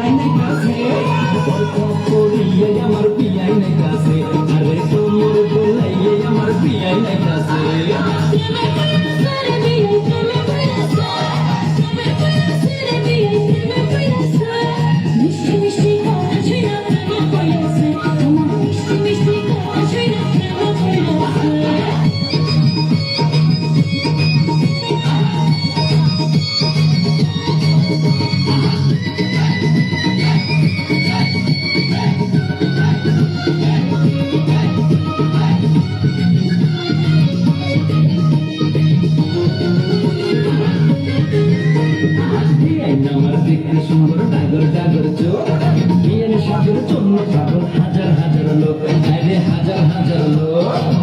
পিয়াই নাই কাছে গল্প করিয়ে আমার পিয়াই নাই কাছে আরে তোমর বলাইয়ে আমার পিয়াই নাই কাছে মেয়ের সুন্দর ডাগর ডাগর চোখ মেয়ের সাগর চলল পাগল হাজার হাজার লোক হাজার হাজার লোক।